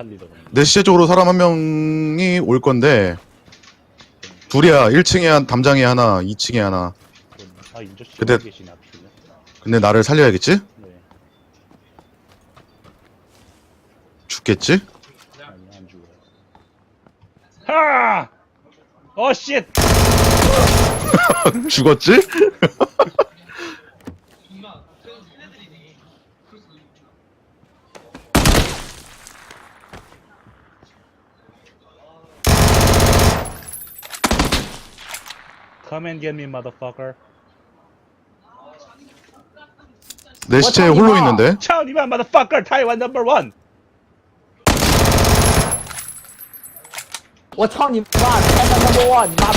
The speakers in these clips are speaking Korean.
살리더라고. 내 시체 쪽으로 사람 한 명이 올 건데 둘이야 1층에 한 담장에 하나 2층에 하나 아 인조 씨 근데- 앞쪽에. 근데 나를 살려야겠지? 네. 죽겠지? 아니 안 죽어요. 하! 어 쉣! 죽었지? Come and get me, motherfucker. 내 시체에 홀로 있는데 操你妈 motherfucker! 타이완 number one. 我操你妈！台湾 number one，你妈！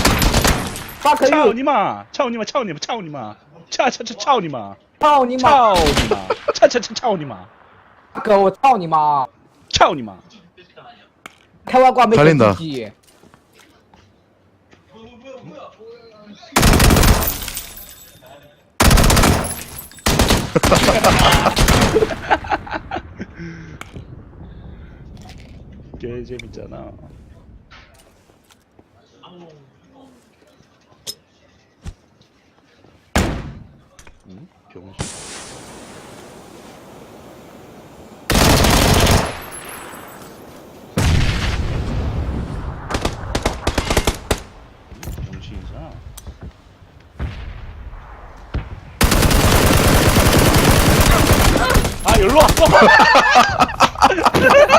fuck 操 you！你妈！操你妈！操你妈！操你妈！操操操操你妈！操你妈操你妈！操操操操你妈！ ！fuck 我操你妈！操你妈！开外挂没 달린다 개 재밌잖아. 응? 병신. 응? 병신이잖아. 아, 여기로 왔어!